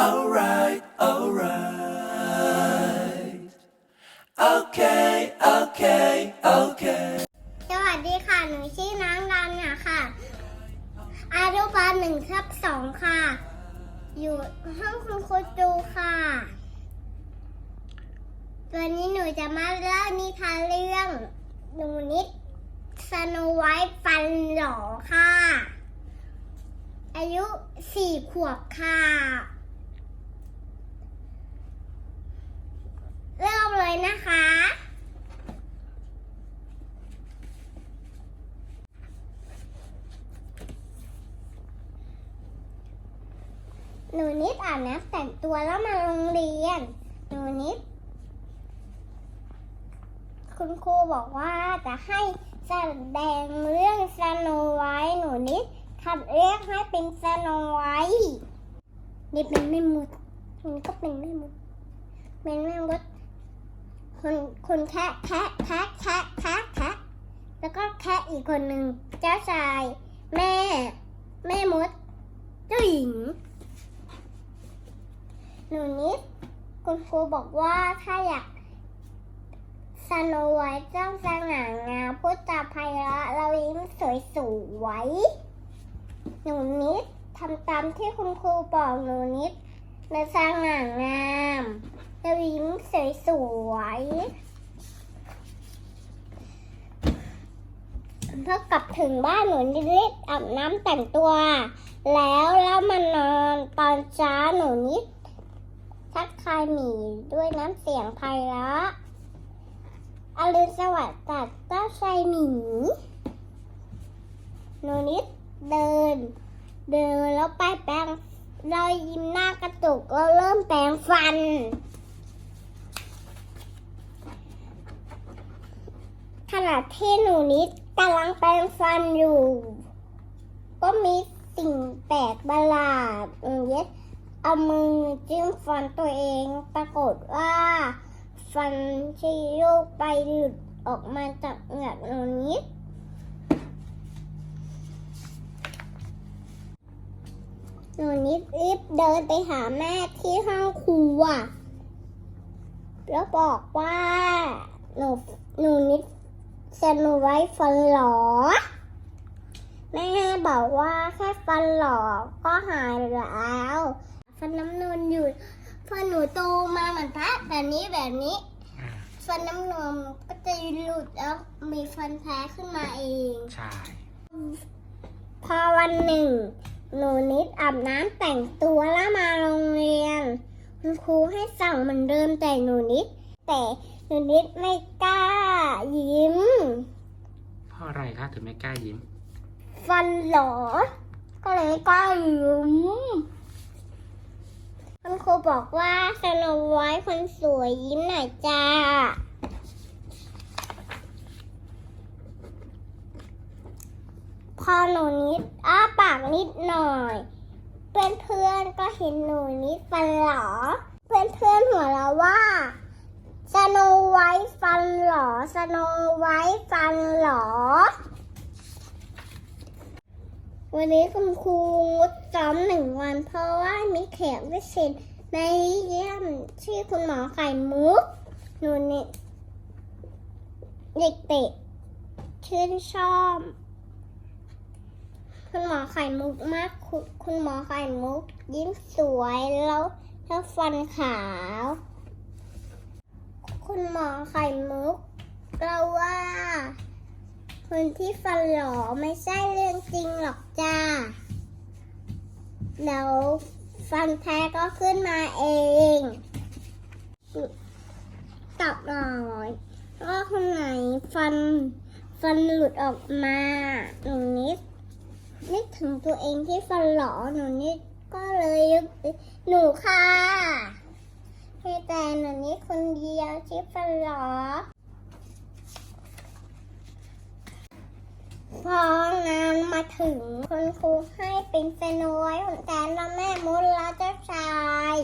alright, alright. Okay, okay, okay. สวัสดีค่ะ หนูชื่อน้องรันเนี่ยค่ะ อารุบาหนึ่งทับสองค่ะ อยู่ห้องคุณครูจูค่ะวันนี้หนูจะมาเล่านิทานเรื่องหนูนิดสโนไวท์ฟันหล่อค่ะ อายุสี่ขวบค่ะ เลยนะคะ หนูนิดอาบน้ำแต่งตัวแล้วมาโรงเรียน หนูนิด คุณครูบอกว่าจะให้แสดงเรื่องสโนไวท์หนูนิดคัดเรียกให้เป็นสโนไวท์นี่เป็นแม่มดมันก็เป็นแม่มดเป็นแม่มด คนคนแคะแคะแคะแคะแคะแคะแล้วก็แคะอีกคนหนึ่งเจ้าชาย แม่ แม่มด เจ้าหญิง หนูนิดคุณครูบอกว่าถ้าอยากสโนไวท์เจ้าสง่างามพูดจาไพเราะเรายิ้มสวยสวยหนูนิดทำตามที่คุณครูบอกหนูนิดในสง่างามเรายิ้มสวยสว ยๆพอกลับถึงบ้านหนูนิดรีบอาบน้ำแต่งตัว แล้วแล้วมานอนตอนเช้าหนูนิดทักทายหมีด้วยน้ำเสียงไพเราะอรุณสวัสดิ์จากเจ้าชายหมีหนูนิดเดิน เดินแล้วไปแปรงเรายิ้มหน้ากระตุกเราเริ่มแปรงฟัน ขณะที่หนูนิดกำลังแปรงฟันอยู่ ก็มีสิ่งแปลกประหลาดหนูนิดเอามือจิ้มฟันตัวเองปรากฏว่า ฟันที่โยกไปหลุดออกมาจากเหงือกหนูนิดหนูนิดรีบเดินไปหาแม่ที่ห้องครัวแล้วบอกว่าหนูหนูนิด สโนไว้ฟันหลอแม่บอกว่าแค่ฟันหลอก็หายแล้วฟันน้ำนมอยู่พอหนูโตมาเหมือนพระแบบนี้แบบนี้อ่าฟันน้ำนมก็จะหลุดแล้วมีฟันแท้ขึ้นมาเอง ใช่ พอวันหนึ่ง หนูนิดอาบน้ำแต่งตัวแล้วมาโรงเรียน คุณครูให้สั่งเหมือนเดิมแต่หนูนิด แต่หนูนิดไม่กล้า ยิ้ม เพราะอะไรคะถึงไม่กล้ายิ้ม ฟันหลอก็เลยไม่กล้ายิ้มคุณครูบอกว่าสโนไว้คนสวยยิ้มหน่อยจ้า พอหนูนิดอ้าปากนิดหน่อย เพื่อนเพื่อนๆก็เห็นหนูนิดฟันหลอเพื่อนเพื่อนๆหัวเราะว่าสโนไว้ฟันหลอ สโนไว้ฟันหลอวันนี้คุณครูงดซ้อมหนึ่งวันเพราะว่ามีแขกพิเศษในเยี่ยมชื่อคุณหมอไข่มุกหนูนี่เด็กๆชื่นชอบ คุณหมอไข่มุกมากคุณคุณหมอไข่มุก ยิ้มสวยแล้วแล้วฟันขาว คุณหมอไข่มุก เราว่า คนที่ฟันหล่อไม่ใช่เรื่องจริงหรอกจ้า แล้วฟันแท้ก็ขึ้นมาเองตอบหน่อยว่าคนไหนฟันฟันหลุดออกมาหนูนิดนึกถึงตัวเองที่ฟันหล่อหนูนิดก็เลยหนูค่ะมีแต่หนูนิดคนเดียวที่ฟันหล่อ พองานมาถึงคุณครูให้เป็นเฟนไว้ของแต่ละแม่มดและเจ้าชาย